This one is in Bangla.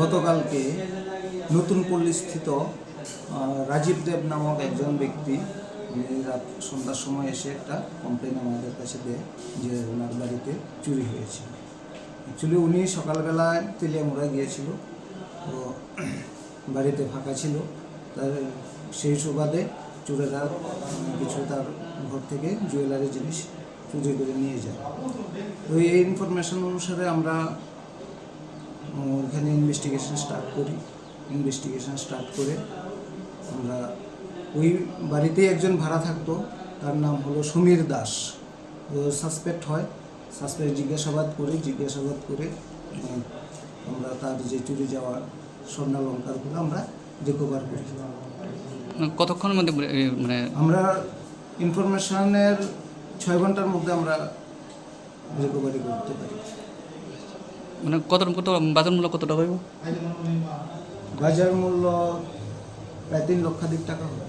গতকালকে নতুন পল্লীস্থিত রাজীব দেব নামক একজন ব্যক্তি সন্ধ্যার সময় এসে একটা কমপ্লেন আমাদের কাছে দেয় যে ওনার বাড়িতে চুরি হয়েছে। অ্যাকচুয়ালি উনি সকালবেলায় তেলিয়ামুড়া গিয়েছিল, তো বাড়িতে ফাঁকা ছিল। তার সেই সুবাদে চোরেরা কিছু তার ঘর থেকে জুয়েলারি জিনিস চুরি করে নিয়ে যায়। তো এই ইনফরমেশন অনুসারে আমরা ইনভেস্টিগেশন স্টার্ট করি। ইনভেস্টিগেশন স্টার্ট করে আমরা ওই বাড়িতেই একজন ভাড়া থাকতো তার নাম হলো সমীর দাস। সাসপেক্ট হয়। সাসপেক্ট জিজ্ঞাসাবাদ করে জিজ্ঞাসাবাদ করে আমরা তার যে চুরি যাওয়া স্বর্ণালঙ্কারগুলো আমরা রিকভার করি। মানে কতক্ষণের মধ্যে মানে আমরা ইনফরমেশনের ছয় ঘণ্টার মধ্যে আমরা রিকভারি করতে পারি। মানে কত কত, বাজার মূল্য কত টাকা হইব? বাজার মূল্য প্রায় তিন লক্ষাধিক টাকা হবে।